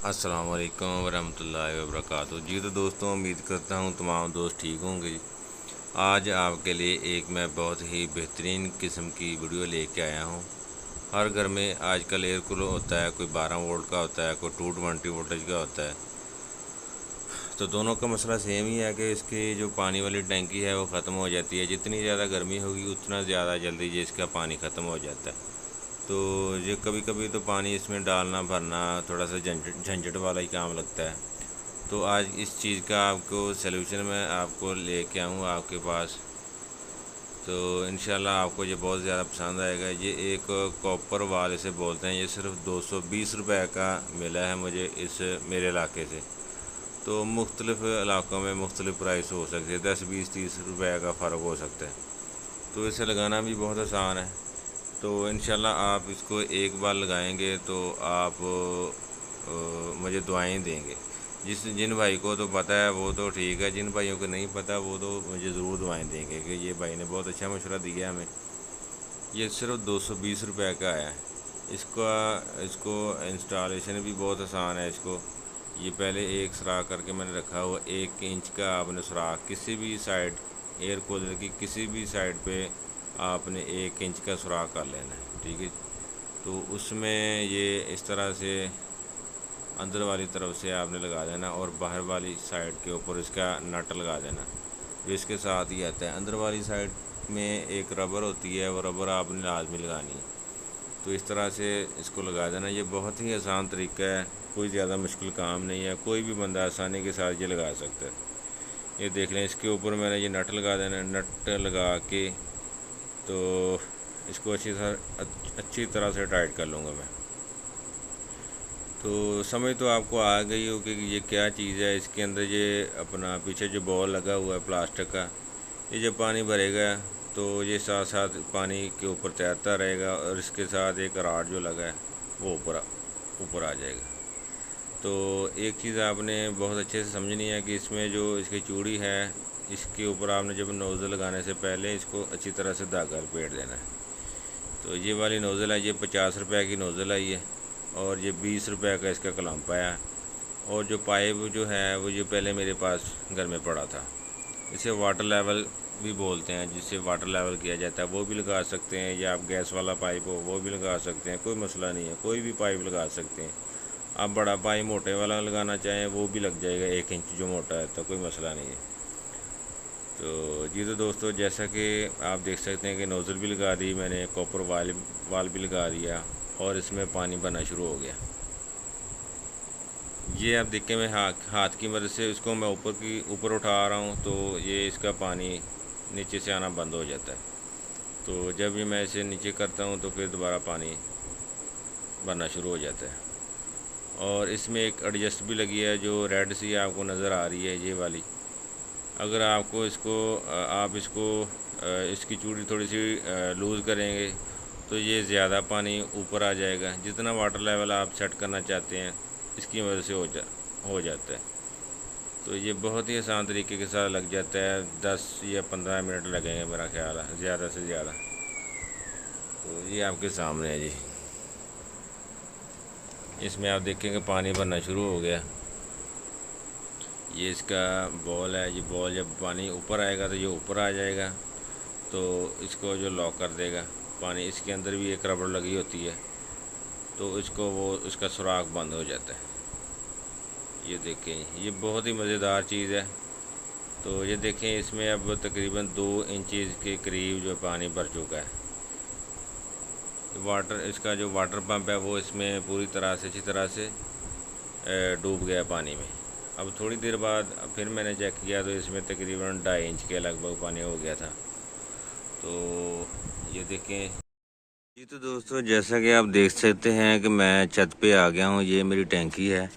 अस्सलाम वालेकुम वरहमतुल्लाहि वबरकातुहू। जी तो दोस्तों, उम्मीद करता हूँ तमाम दोस्त ठीक होंगे। आज आपके लिए एक मैं बहुत ही बेहतरीन किस्म की वीडियो लेके आया हूँ। हर घर में आजकल एयर कूलर होता है, कोई 12 वोल्ट का होता है, कोई टू ट्वेंटी वोल्टेज का होता है। तो दोनों का मसला सेम ही है कि इसकी जो पानी वाली टैंकी है, वो ख़त्म हो जाती है। जितनी ज़्यादा गर्मी होगी, उतना ज़्यादा जल्दी ये इसका पानी ख़त्म हो जाता है। तो ये कभी कभी तो पानी इसमें डालना, भरना थोड़ा सा झंझट वाला ही काम लगता है। तो आज इस चीज़ का आपको सलूशन मैं आपको लेके आऊँ आपके पास। तो इन आपको ये बहुत ज़्यादा पसंद आएगा। ये एक कॉपर वाल इसे बोलते हैं, ये सिर्फ़ दो सौ बीस रुपये का मिला है मुझे इस मेरे इलाके से। तो मुख्तलिफ़ इलाक़ों में मुख्तलिफ़ प्राइस हो सकती है, दस बीस तीस रुपये का फ़र्क हो सकता है। तो इसे लगाना भी बहुत आसान है। तो इन आप इसको एक बार लगाएँगे तो आप मुझे दुआएँ देंगे। जिस जिन भाई को तो पता है, वो तो ठीक है, जिन भाइयों को नहीं पता, वो तो मुझे ज़रूर दुआएँ देंगे कि ये भाई ने बहुत अच्छा मशवरा दिया हमें। ये सिर्फ़ दो सौ बीस रुपये का आया है। इसका, इसको इंस्टॉलेशन भी बहुत आसान है इसको। ये पहले एक सुराख करके मैंने रखा हुआ, एक इंच का आपने सुराख। किसी भी साइड एयर कूलर की किसी भी साइड पे आपने एक इंच का सुराख कर लेना है, ठीक है? तो उसमें ये इस तरह से अंदर वाली तरफ़ से आपने लगा देना और बाहर वाली साइड के ऊपर इसका नट लगा देना। जो इसके साथ ही आता है, अंदर वाली साइड में एक रबर होती है, वो रबर आपने लाजमी लगानी है। तो इस तरह से इसको लगा देना। ये बहुत ही आसान तरीका है, कोई ज़्यादा मुश्किल काम नहीं है, कोई भी बंदा आसानी के साथ ये लगा सकता है। ये देख लें, इसके ऊपर मैंने ये नट लगा देना नट लगा के तो इसको अच्छी तरह अच्छी तरह से टाइट कर लूँगा मैं। तो समझ तो आपको आ गई हो कि ये क्या चीज़ है, इसके अंदर ये अपना पीछे जो बॉल लगा हुआ है प्लास्टिक का, ये जब पानी भरेगा तो ये साथ साथ पानी के ऊपर तैरता रहेगा और इसके साथ एक राड जो लगा है, वो ऊपर ऊपर आ जाएगा। तो एक चीज़ आपने बहुत अच्छे से समझनी है कि इसमें जो इसकी चूड़ी है इसके ऊपर आपने जब नोज़ल लगाने से पहले इसको अच्छी तरह से धागा लपेट देना है। तो ये वाली नोज़ल है ये पचास रुपये की नोज़ल आई है और ये बीस रुपये का इसका कलम आया और जो पाइप जो है, वो ये पहले मेरे पास घर में पड़ा था। इसे वाटर लेवल भी बोलते हैं, जिससे वाटर लेवल किया जाता है। वो भी लगा सकते हैं, या आप गैस वाला पाइप हो, वो भी लगा सकते हैं, कोई मसला नहीं है। कोई भी पाइप लगा सकते हैं। आप बड़ा पाइप मोटे वाला लगाना चाहें, वो भी लग जाएगा, एक इंच जो मोटा है तो कोई मसला नहीं है। तो जी तो दोस्तों, जैसा कि आप देख सकते हैं कि नोज़ल भी लगा दी, मैंने कॉपर वाल वाल भी लगा दिया और इसमें पानी भरना शुरू हो गया। ये आप देखें मैं हाथ हाथ की मदद से इसको मैं ऊपर की, ऊपर उठा रहा हूँ तो ये इसका पानी नीचे से आना बंद हो जाता है। तो जब भी मैं इसे नीचे करता हूँ तो फिर दोबारा पानी भरना शुरू हो जाता है। और इसमें एक एडजस्ट भी लगी है, जो रेड सी आपको नज़र आ रही है, ये वाली। अगर आपको इसको आप इसको इसकी चूड़ी थोड़ी सी लूज़ करेंगे तो ये ज़्यादा पानी ऊपर आ जाएगा। जितना वाटर लेवल आप सेट करना चाहते हैं, इसकी वजह से हो जा, हो जाता है। तो ये बहुत ही आसान तरीके के साथ लग जाता है। दस या पंद्रह मिनट लगेंगे मेरा ख्याल है, ज़्यादा से ज़्यादा। तो ये आपके सामने है जी। इसमें आप देखेंगे पानी भरना शुरू हो गया। ये इसका बॉल है, ये बॉल जब पानी ऊपर आएगा तो ये ऊपर आ जाएगा तो इसको जो लॉक कर देगा। पानी इसके अंदर भी एक रबड़ लगी होती है तो इसको वो, इसका सुराख बंद हो जाता है। ये देखें, ये बहुत ही मज़ेदार चीज़ है। तो ये देखें, इसमें अब तकरीबन दो इंचज़ के करीब जो पानी भर चुका है। वाटर इसका जो वाटर पंप है, वो इसमें पूरी तरह से, अच्छी तरह से डूब गया पानी में। अब थोड़ी देर बाद फिर मैंने चेक किया तो इसमें तकरीबन ढाई इंच के लगभग पानी हो गया था। तो ये देखें। जी तो दोस्तों, जैसा कि आप देख सकते हैं कि मैं छत पे आ गया हूँ। ये मेरी टैंकी है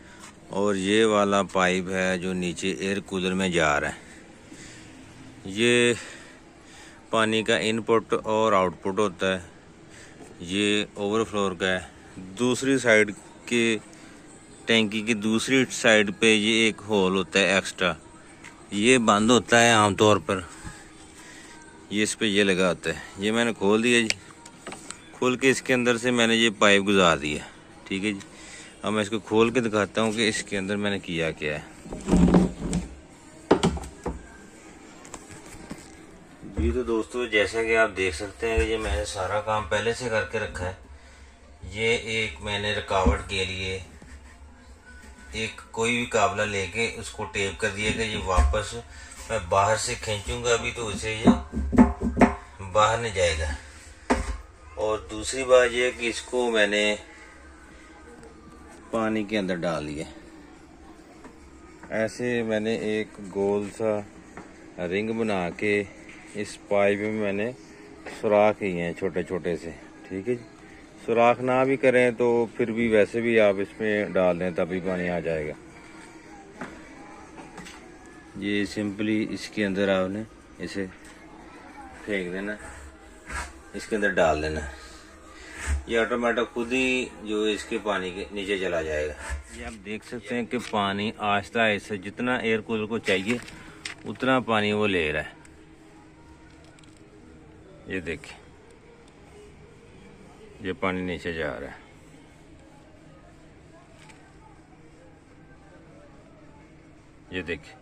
और ये वाला पाइप है जो नीचे एयर कूलर में जा रहा है। ये पानी का इनपुट और आउटपुट होता है। ये ओवरफ्लोर का है। दूसरी साइड के टैंकी की दूसरी साइड पे ये एक होल होता है एक्स्ट्रा। ये बंद होता है आमतौर पर। ये इस पे ये लगा होता है। ये मैंने खोल दिया जी। खोल के इसके अंदर से मैंने ये पाइप गुजार दिया। ठीक है जी। अब मैं इसको खोल के दिखाता हूँ कि इसके अंदर मैंने किया क्या है। जी तो दोस्तों, जैसा कि आप देख सकते हैं कि ये मैंने सारा काम पहले से करके रखा है। ये एक मैंने रुकावट के लिए एक कोई भी काबला लेके उसको टेप कर कि ये वापस मैं बाहर से खींचूँगा, अभी तो उसे ये बाहर नहीं जाएगा। और दूसरी बात ये है कि इसको मैंने पानी के अंदर डाल दिया। ऐसे मैंने एक गोल सा रिंग बना के इस पाइप में मैंने सुराख किए हैं छोटे छोटे से। ठीक है जी? सुराख ना भी करें तो फिर भी वैसे भी आप इसमें डाल दें, तभी पानी आ जाएगा। ये सिंपली इसके अंदर आपने इसे फेंक देना, इसके अंदर डाल देना। ये ऑटोमेटिक खुद ही जो इसके पानी के नीचे चला जाएगा। ये आप देख सकते हैं कि पानी आहिस्ता आहिस्ता जितना एयर कूलर को चाहिए, उतना पानी वो ले रहा है। ये देखिए। ये पानी नीचे जा रहा है। ये देखिए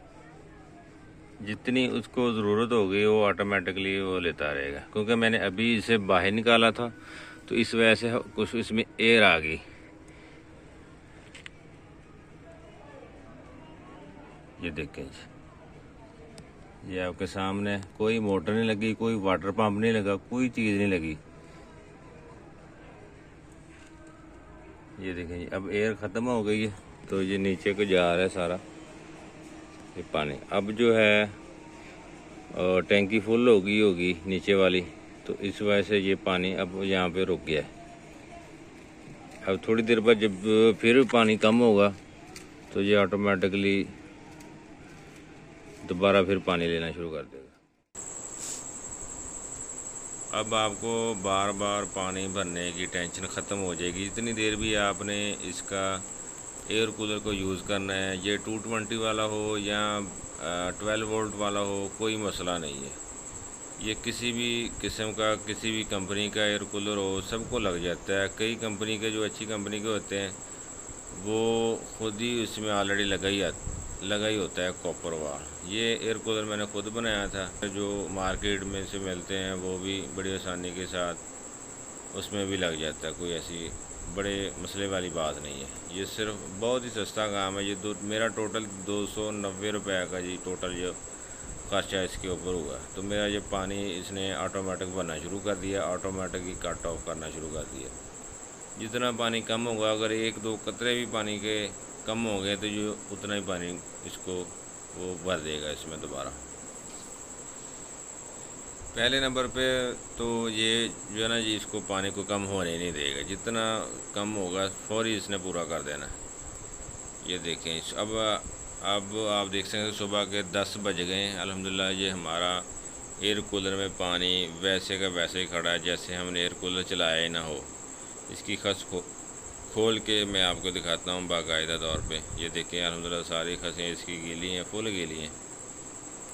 जितनी उसको ज़रूरत होगी, वो ऑटोमेटिकली वो लेता रहेगा। क्योंकि मैंने अभी इसे बाहर निकाला था तो इस वजह से कुछ इसमें एयर आ गई। ये देखें जी। ये आपके सामने कोई मोटर नहीं लगी, कोई वाटर पंप नहीं लगा, कोई चीज़ नहीं लगी। ये देखें जी, अब एयर ख़त्म हो गई है तो ये नीचे को जा रहा है सारा, ये पानी। अब जो है और टैंकी फुल हो गई होगी नीचे वाली तो इस वजह से ये पानी अब यहाँ पे रुक गया है। अब थोड़ी देर बाद जब, फिर पानी कम होगा तो ये ऑटोमेटिकली दोबारा फिर पानी लेना शुरू कर देगा। अब आपको बार बार पानी भरने की टेंशन ख़त्म हो जाएगी। जितनी देर भी आपने इसका एयर कूलर को यूज़ करना है, ये टू ट्वेंटी वाला हो या ट्वेल्व वोल्ट वाला हो, कोई मसला नहीं है। ये किसी भी किस्म का, किसी भी कंपनी का एयर कूलर हो, सबको लग जाता है। कई कंपनी के, जो अच्छी कंपनी के होते हैं, वो खुद ही उसमें ऑलरेडी लगा ही। लगा ही होता है कॉपर वाल। ये एयर कूलर मैंने खुद बनाया था। जो मार्केट में से मिलते हैं, वो भी बड़ी आसानी के साथ उसमें भी लग जाता है, कोई ऐसी बड़े मसले वाली बात नहीं है। ये सिर्फ़ बहुत ही सस्ता काम है। ये दो, मेरा टोटल दो सौ नब्बे रुपये का जी टोटल जो खर्चा इसके ऊपर हुआ। तो मेरा ये पानी इसने ऑटोमेटिक बनना शुरू कर दिया ऑटोमेटिक ही कट ऑफ़ करना शुरू कर दिया। जितना पानी कम होगा, अगर एक दो कतरे भी पानी के कम हो गए तो जो उतना ही पानी इसको वो भर देगा इसमें दोबारा। पहले नंबर पे तो ये जो है ना जी, इसको पानी को कम होने नहीं देगा। जितना कम होगा, फौरी इसने पूरा कर देना ये देखें अब अब आप देख सकते सुबह के दस बज गए अल्हम्दुलिल्लाह ये हमारा एयर कूलर में पानी वैसे का वैसे ही खड़ा है, जैसे हमने एयर कूलर चलाया ही ना हो। इसकी खस खोल के मैं आपको दिखाता हूँ बाकायदा तौर पे। ये देखें अलहमदिल्ला सारी खसें इसकी गीली हैं, फुल गीली हैं।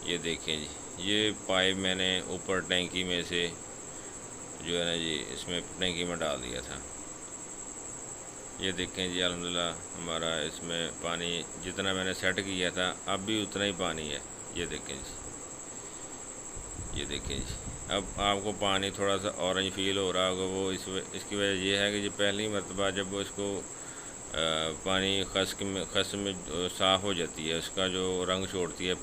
ये देखें जी, ये पाइप मैंने ऊपर टैंकी में से जो है ना जी, इसमें टैंकी में डाल दिया था। ये देखें जी अलहमदिल्ला हमारा इसमें पानी जितना मैंने सेट किया था, अब भी उतना ही पानी है। ये देखें जी। ये देखें जी। अब आपको पानी थोड़ा सा ऑरेंज फील हो रहा होगा वो इस इसकी वजह ये है कि जी पहली मरतबा जब वो इसको आ, पानी खस में खस में साफ़ हो जाती है उसका जो रंग छोड़ती है